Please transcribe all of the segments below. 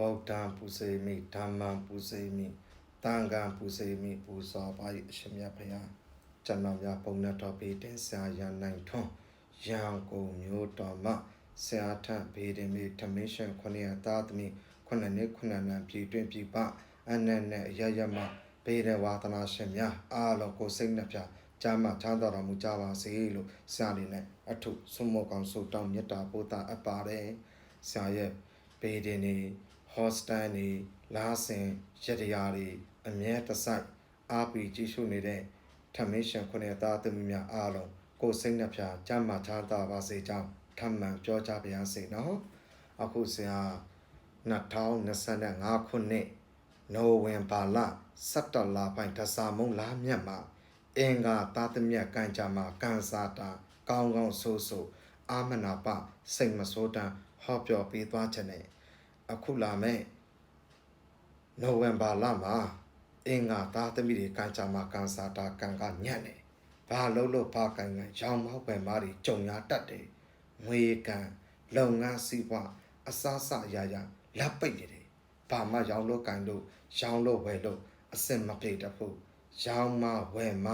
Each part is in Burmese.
ဗုဒ္ဓံပူဇေမိဓမ္မံပူဇေမိသံဃံပူဇေမိပူဇော်ပါ၏အရှင်မြတ်ဖရာကျွန်တော်များပုံနဲ့တော်ပေးတင်ဆရာရနိုင်ထွန်းရန်ကုန်မြို့တော်မှဆရာထံဘေးတင်မိဓမင်းရှင်ခொနည်းသားသမီးခုနှစ်နှစ်ခုနှစ်နံပြည်တွင်ပြည်ပအနက်နဲ့ရရမဘေးရဝါသနာရှင်များအားလုံးကိုစိတ်နှပြကျမ်းမှာချမ်းသာတော်မူကြပါစေလို့ဆရာလေးနဲ့အထုဆုမောကောင်ဆုတောင်းမေတ္တာပို့တာအပ်ပါတယ်ဆရာရဲ့ဘေးတင်နေ ဟော့စတန်နေလာဆင်ရတရားတွေအမြဲတစိုက်အားပြီးကြည့်ရှုနေတဲ့ထမင်းရှင်ခုနှစ်သားသမီးများအားလုံးကိုယ်စိတ်နှပြကျမ်းမာချမ်းသာပါစေကြောင်းထပ်မံပြောကြားပါရစေနော်အခုဆရာ2025ခုနှစ်နိုဝင်ဘာလ17လပိုင်းတစာမုံလာမြတ်မှာအင်္ဂါသားသမီးကံကြမှာကန်စာတာကောင်းကောင်းဆိုးဆိုးအာမနာပစိတ်မဆိုးတမ်းဟောပြောပေးသွားခြင်းနဲ့ အခုလာမဲ့နိုဝင်ဘာလမှာအင်္ဂါသားသမီးတွေကံကြမှာကန်စာတာကံကညံ့တယ်။ဘာလို့လို့ဘာကံကံရောင်မောက်ပဲမားတွေကြုံရတတ်တယ်။ငွေကံလုပ်ငန်းစီးပွားအစားစအရာရာလက်ပိတ်နေတယ်။ဘာမှရောင်လို့ကံလို့ရောင်လို့ဝယ်လို့အစင်မပြေတတ်ဘူး။ရောင်မဝယ်မ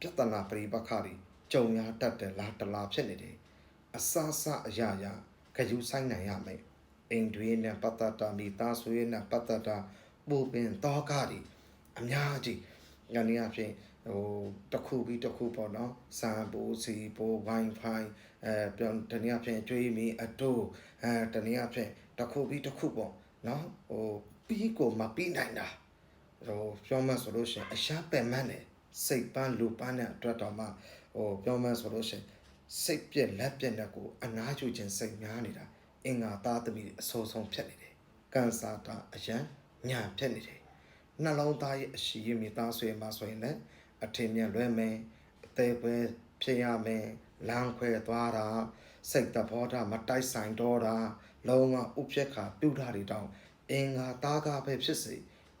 ပြဿနာပရိပခါတွေကြုံရတတ်တယ်လားတလားဖြစ်နေတယ်။အစားစအရာရာခယူဆိုင်နိုင်ရမယ်။ အိမ်တွင်းနဲ့ပတ်သက်တာမိသားစုရဲ့နဲ့ပတ်သက်တာပူပင်တောကားတွေအများကြီးညနေအဖြစ်ဟိုတစ်ခုပြီးတစ်ခုပေါ့နော်စာပူစီပူ wifi အဲပြန်တနည်းအားဖြင့်အကျွေးမီအတိုးအဲတနည်းအားဖြင့်တစ်ခုပြီးတစ်ခုပေါ့နော်ဟိုပြီးကိုမပြီးနိုင်တာဟိုပြောမှဆိုလို့ရှိရင်အရှားပယ်မန်းတယ်စိတ်ပန်းလူပန်းတဲ့အတွက်တော့မှဟိုပြောမှဆိုလို့ရှိရင်စိတ်ပြက်လက်ပြက်တဲ့ကိုအနားယူခြင်းစိတ်များနေတာ အင်္ဂါသားသမီးတွေအဆိုးဆုံးဖြစ်နေတယ်။ကန်ဆာတာအရန်ညာဖြစ်နေတယ်။နှလုံးသားရဲ့အရှိရမိသားဆွေမှာဆိုရင်လည်းအထင်မြင်လွဲမယ်အသေးပဲဖြစ်ရမယ်လမ်းခွဲသွားတာစိတ်တဘောတာမတိုက်ဆိုင်တော့တာလုံးဝဥပြက်ခါပြုတ်တာတွေတောင်အင်္ဂါသားကပဲဖြစ်စေ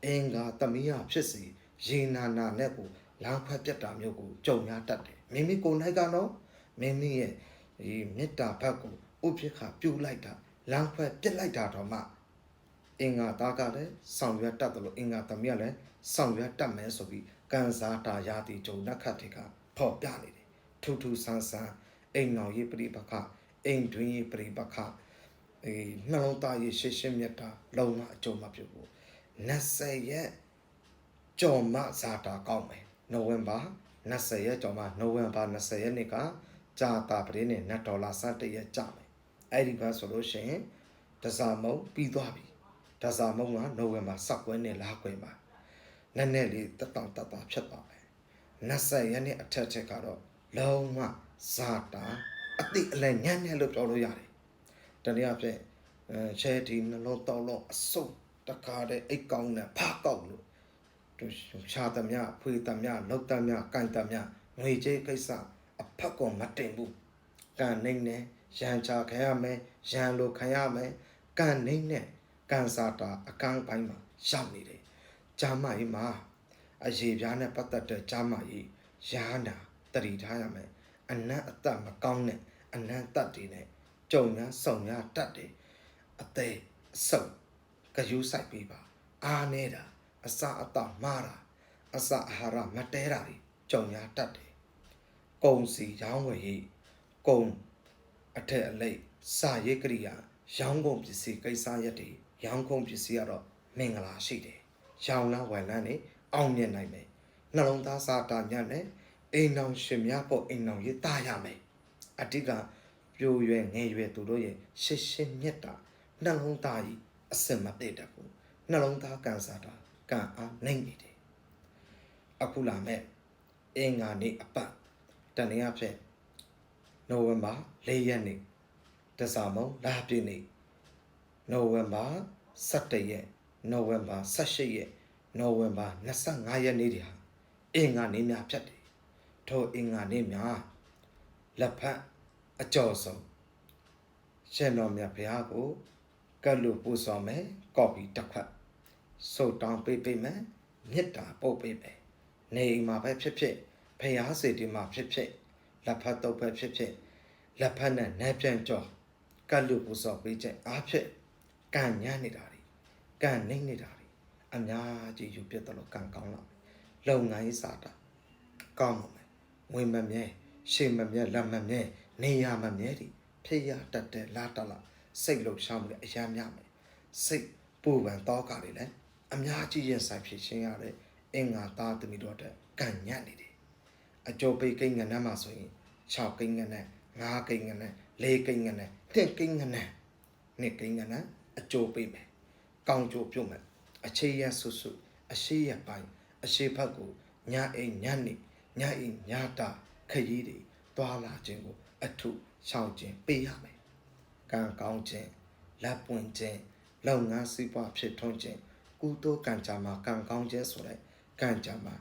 အင်္ဂါသမီးရဖြစ်စေရေနာနာနဲ့ကိုလမ်းခွဲပြတ်တာမျိုးကိုကြုံရတတ်တယ်မိမိကိုယ်၌ကတော့မိမိရဲ့ဒီမေတ္တာဘက်ကို ဥပိ္ပခပြုတ်လိုက်တာလမ်းခွဲပြစ်လိုက်တာတော့မှအင်္ဂါသားကလည်းဆောင်ရွက်တတ်တယ်လို့အင်္ဂါသမီးကလည်းဆောင်ရွက်တတ်မယ်ဆိုပြီးကန်စားတာရာတီဂျုံနက်ခတ်တွေကဖော်ပြနေတယ်ထူးထူးဆန်းဆန်းအိမ်တော်ရေးပြိပခအိမ်တွင်းရေးပြိပခအေးနှလုံးသားရေးရှင်းရှင်းမြတ်တာလုံမအကျုံမပြုတ်ဘူး20ရက်ကြော်မဇာတာကောင်းမယ်နိုဝင်ဘာ20ရက်ကြော်မနိုဝင်ဘာ20ရက်နေ့ကကြာတာပရင်းနဲ့နတ်ဒေါ်လာ17ရက်ကြာမယ် အဲ့ဒီကဆိုလို့ရှိရင်တစားမုံပြီးသွားပြီတစားမုံကနိုဝင်ဘာစောက်ွဲနဲ့လာခွဲမှာနည်းနည်းလေးတက်တောင်တက်တာဖြစ်သွားမယ်20ရက်နေ့အထက်ချက်ကတော့လုံးဝဇာတာအတိအလဲညံ့ညံ့လို့ပြောလို့ရတယ်တနည်းအားဖြင့်အဲချဲဒီနှလုံးတောက်လုံးအစုပ်တခါတည်းအိတ်ကောင်းနဲ့ဖားကောက်လို့သူရှာသမျှဖွေသမျှလောက်သမျှကန်သမျှငွေကြေးကိစ္စအဖက်ကောင်မတင်ဘူး ကန်နေနဲ့ရန်ချခံရမယ်ရန်လိုခံရမယ်ကန်နေနဲ့ကန်စာတာအကန့်ပိုင်းမှာရောက်နေတယ်ဂျာမကြီးမှာအရေးပြားနဲ့ပတ်သက်တဲ့ဂျာမကြီးရာနာတတိထားရမယ်အနတ်အသက်မကောင်းနဲ့အနတ်တက်တွေနဲ့ကြုံများစုံများတတ်တယ်အသေးအဆုပ်ကယူဆိုင်ပေးပါ အားနေတာအစအတမှားတာအစအာဟာရမတဲတာတွေကြုံများတတ်တယ်ကုံစီရောင်းဝယ်ရေး ကုံအထက်အလိတ်စာရေးကရိယာရောင်းကုန်ပစ္စည်းကိစ္စရက်တွေရောင်းကုန်ပစ္စည်းကတော့မင်္ဂလာရှိတယ်ရောင်းလားဝယ်လန်းနေအောင်မြင်နိုင်မယ်နှလုံးသားစာတာညံ့နဲ့အိမ်အောင်ရှင်များပေါ့အိမ်အောင်ရေးတာရမယ်အတိကပြိုရွယ်ငယ်ရွယ်သူတို့ရဲ့ရှစ်ရှစ်မြတ်တာနှလုံးသားကြီးအစင်မပြည့်တတ်ဘူးနှလုံးသားကန်စားတာကံအားနိုင်နေတယ်အခုလာမဲ့အင်္ဂါနေ့အပတ်တနည်းအားဖြင့် နိုဝင်ဘာ၄ရက်နေ့တစားမုံလာပြည့်နေ့နိုဝင်ဘာ17ရက်နိုဝင်ဘာ18ရက်နိုဝင်ဘာ25ရက်နေ့တွေဟာအင်္ဂါနေ့များဖြစ်တယ်ထိုအင်္ဂါနေ့များလက်ဖက်အကျော်ဆုံးရှင်တော်မြတ်ဘုရားကိုကတ်လို့ပို့ဆောင်မယ်ကော်ပီတစ်ခွက်စုတ်တောင်းပေးပေးမယ်မေတ္တာပို့ပေးမယ်နေအိမ်မှာပဲဖြစ်ဖြစ်ဘုရားစေတီမှာဖြစ်ဖြစ် လက်ဖက်တော့ပဲဖြစ်ဖြစ်လက်ဖက်နဲ့နဲပြန်ကြော်ကတ်လို့ပို့ဆောင်ပေးချက်အားဖြင့်ကံညံ့နေတာတွေကံနေနေတာတွေအများကြီးယူပြတ်တယ်လို့ကံကောင်းလာမယ်လုံငန်းရေးစာတာကောင်းပါမယ်ဝင်မမြဲရှေ့မမြဲလက်မမြဲနေရမမြဲဒီဖြစ်ရတတ်တဲ့လာတလာစိတ်လှုပ်ရှားမှုလည်းအများများမယ်စိတ်ပူပန်တော့ကတွေလည်းအများကြီးရင်ဆိုင်ဖြစ်ရှင်းရတဲ့အင်္ဂါသားသမီးတို့အတွက်ကံညံ့နေတယ် အကျိုးပိတ်ကိန်းငနန်းမှာဆိုရင်6ကိန်းငနန်း9ကိန်းငနန်း4ကိန်းငနန်း10ကိန်းငနန်း2ကိန်းငနန်းအကျိုးပိတ်မယ်ကောင်းကျိုးပြုတ်မယ်အခြေရဆုစုအရှိရပိုင်းအရှိဖက်ကိုညအိမ်ညနေညအိမ်ညတာခရီးတွေတွာလာခြင်းကို အထုရှောင်ခြင်းပေးရမယ်ကံကောင်းခြင်းလက်ပွင့်ခြင်းလုပ်ငန်းစီးပွားဖြစ်ထွန်းခြင်းကုသိုလ်ကံကြမ္မာကံကောင်းခြင်းဆိုတဲ့ကံကြမ္မာ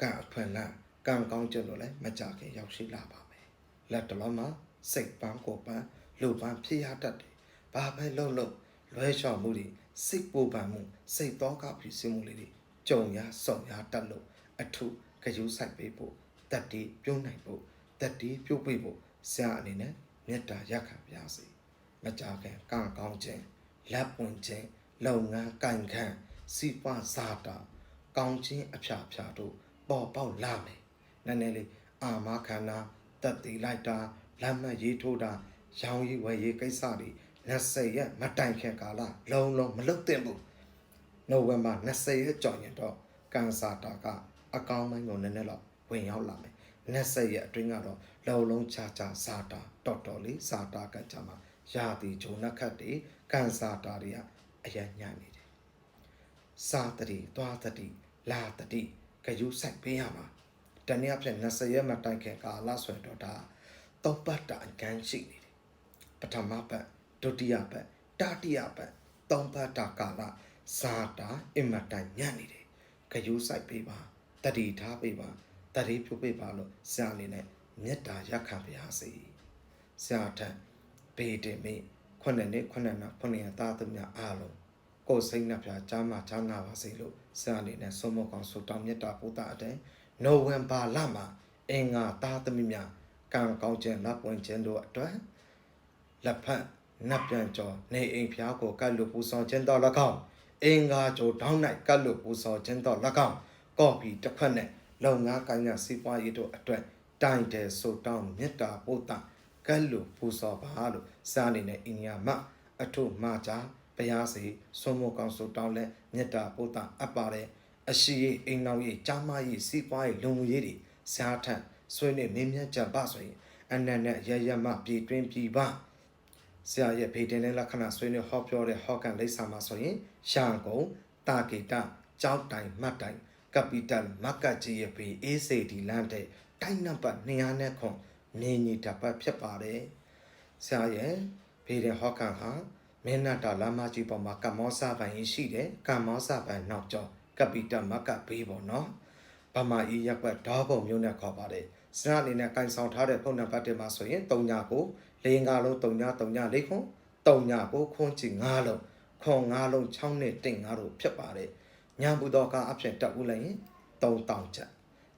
ကံအခွင့်အလမ်း ကံကောင်းခြင်းလို့လည်းမကြခင်ရောက်ရှိလာပါမယ်လက်တလုံးမှာစိတ်ပန်းကိုယ်ပန်းလူပန်းဖြစ်ရတတ်တယ်ဘာပဲလုပ်လို့လွဲလျှော်မှုတွေစိတ်ပူပန်မှုစိတ်တော့ကဖြစ်စမှုလေးတွေကြုံရဆုံရတတ်လို့အထုခရူးဆိုင်ပေးဖို့တတ်တီးပြုံးနိုင်ဖို့တတ်တီးပြုတ်ပေးဖို့ဆရာအနေနဲ့မေတ္တာရက်ခံပါစေမကြခင်ကံကောင်းခြင်းလက်ပွင့်ခြင်းလုပ်ငန်းကံခန့်စီပွားစားတာကောင်းခြင်းအဖျားဖျားတို့ပေါ်ပေါက်လာမယ် နည်းနည်းလေးအာမခန္ဓာတက်တီလိုက်တာလက်မှတ်ရေးထိုးတာရောင်းရေးဝယ်ရေးကိစ္စတွေ20ရက်မတိုင်ခင်ကာလလုံးလုံးမလုပ်သင့်ဘူးနိုဝင်ဘာ20ရက်ကြော်ရင်တော့ကန်စာတာကအကောင်းပိုင်းကိုနည်းနည်းတော့ဝင်ရောက်လာမယ်20ရက်အတွင်းကတော့လုံလုံးချာချာစာတာတော်တော်လေးစာတာကကြမှာရာသီဂျုံနှက်ခတ်တွေကန်စာတာတွေကအရညံ့နေတယ်စာတတိသွားတတိလာတတိဂယုစိုက်ပေးရမှာ တနည်းအားဖြင့်20ရက်မတိုင်ခင်ကာလဆိုရင်တော့ဒါသုံးပတ်တာအကန်းရှိနေတယ်ပထမပတ်ဒုတိယပတ်တတိယပတ်သုံးပတ်တာကာလစာတာအင်မတန်ညံ့နေတယ်ဂယုစိုက်ပေးပါတတိထားပေးပါတတိပြုပေးပါလို့ဆရာအနေနဲ့မေတ္တာရက်ခံပါရစေဆရာထံဘေးတင်မိခုနှစ်နှစ်ခုနှစ်နှစ်ခုနှစ်ရသားသူများအားလုံးကိုယ်စိတ်နှပြချမ်းသာချမ်းသာပါစေလို့ဆရာအနေနဲ့ဆုံးမကောင်းဆုတောင်းမေတ္တာပို့တာတဲ့ နိုဝင်ဘာလမှာအင်္ဂါသားသမီးများကံကောင်းခြင်းလက်ပွင့်ခြင်းတို့အတွက်လက်ဖက်နတ်ပြန်ကျော်နေအိမ်ဖျားကိုကတ်လို့ပူဆောင်ခြင်းတော်၎င်းအင်္ဂါကျော်တောင်း၌ကတ်လို့ပူဆောင်ခြင်းတော်၎င်းကော်ပီတစ်ခွက်နဲ့လုံငါးကိုင်းကစီးပွားရေးတို့အတွက်တိုင်တယ်ဆိုတောင်းမေတ္တာပို့တာကတ်လို့ပူဆောင်ပါလို့စာအနေနဲ့အင်ညာမအထုမကြဘုရားစီဆုံးမကောင်းဆိုတောင်းလဲမေတ္တာပို့တာအပ်ပါတယ် အရှိရေးအိမ်နောက်ရေးကြားမရေးစီးပွားရေးလုံငွေရေးတွေဇာထန်ဆွေးနေမင်းမြတ်ကြပါဆိုရင်အနန္တရရမပြည်တွင်းပြည်ပါဆရာရဲ့ဖေတင်တဲ့လက္ခဏာဆွေးနွေးဟောပြောတဲ့ဟောကန်လိပ်စာမှာဆိုရင်ရှန်ကုံတာဂေတကြောက်တိုင်မှတ်တိုင်ကပီတယ်မက်ကကြီးရဲ့ဘေးအေးစေဒီလန်တဲ့တိုင်းနံပါတ်200နဲ့ခွန်မြင်းကြီးတပတ်ဖြစ်ပါတယ်ဆရာရဲ့ဖေတင်ဟောကန်ဟာမင်းနတာလာမကြီးပေါ်မှာကမောစာပိုင်ရှိတယ်ကမောစာပိုင်နောက်ကျော် ကပီတယ်မက်ကဘေးပေါ့နော်ဗမာဤရက်ွက်ဓာတ်ပုံမျိုးနဲ့ခေါ်ပါတယ်စနအနေနဲ့ကင်ဆောင်ထားတဲ့ဖုန်းနံပါတ်တွေမှာဆိုရင်3ညကို၄ငါလုံး3ည3ည၄ခွန်း3ညကိုခွန်းချီ9လုံးခွန်9လုံး6နဲ့တင်9တို့ဖြစ်ပါတယ်ညံဘူးတော်ကအဖြစ်တက်ဦးလိုက်ရင်3000ချက်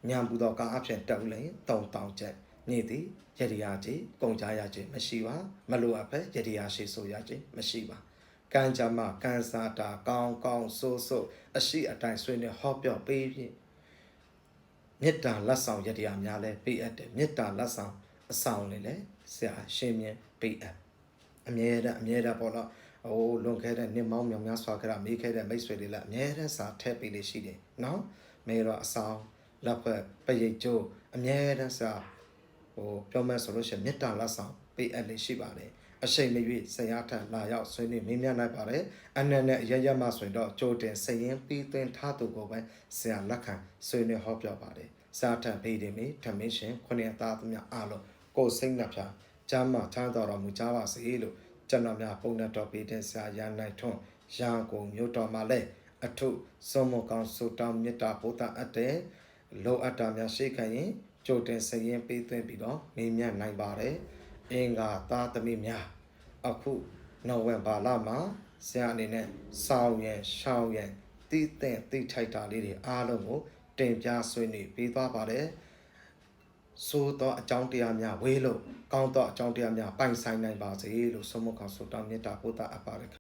ညံဘူးတော်ကအဖြစ်တက်ဦးလိုက်ရင်3000ချက်နေ့သည်ရတရာကြီးကုန်ကြရခြင်းမရှိပါမလိုအပ်ပဲရတရာရှိဆိုရခြင်းမရှိပါ ကံကြမ္မာကံစားတာကောင်းကောင်းဆိုးဆိုးအရှိအတိုင်းဆွေးနေဟောပြောပေးဖြင့်မေတ္တာလက်ဆောင်ရတရားများလဲပေးအပ်တယ်မေတ္တာလက်ဆောင်အဆောင်လေးလဲဆရာရှင်မြင်ပေးအပ်အမြဲတမ်းအမြဲတမ်းပေါ့နော်ဟိုလွန်ခဲ့တဲ့နှစ်မောင်းမြောင်များစွာကရမေးခဲ့တဲ့မိတ်ဆွေတွေလည်းအမြဲတမ်းစာထည့်ပေးလေးရှိတယ်နော်မေတော့အဆောင်လက်ဖွဲ့ပရိတ်ကျိုးအမြဲတမ်းစာဟိုပြောမယ်ဆိုလို့ရှိရင်မေတ္တာလက်ဆောင်ပေးအပ်လေးရှိပါတယ် အရှိန်မရွေ့ဆရာထံလာရောက်ဆွေးနွေးမင်းများနိုင်ပါတယ်အနန္နဲ့ရရမဆိုရင်တော့ကြိုတင်စရင်ပြီးသွင်းထားသူကိုပဲဆရာလက်ခံဆွေးနွေးဟောပြောပါတယ်စာထံဖေးတယ်မေဓမင်းရှင်ခုနှစ်သားသမ ्या အားလုံးကိုယ်စိတ်နှပြကျမ်းမာချမ်းတော်တော်မူကြပါစေလို့ကျွန်တော်များပုံနဲ့တော်ပေးတဲ့ဆရာရန်နိုင်ထွန်းရန်ကုန်မြို့တော်မှာလည်းအထုစုံမကောင်းဆုတောင်းမေတ္တာပို့တာအပ်တဲ့လောအပ်တာများရှိခိုင်ရင်ကြိုတင်စရင်ပေးသွင်းပြီးတော့မေးမြန်းနိုင်ပါတယ် အင်္ဂါသားသမီးများအခုနိုဝင်ဘာလမှာဆရာအနေနဲ့စောင်းရန်ရှောင်းရန်တီးတဲ့တိထိုက်တာလေးတွေအားလုံးကိုတင်ပြဆွေးနွေးပေးသွားပါတယ်ဆိုသောအကြောင်းတရားများဝေးလို့ကောင်းသောအကြောင်းတရားများပိုင်ဆိုင်နိုင်ပါစေလို့ဆုံးမခေါ်ဆုတောင်းမေတ္တာပို့တာအပ်ပါတယ်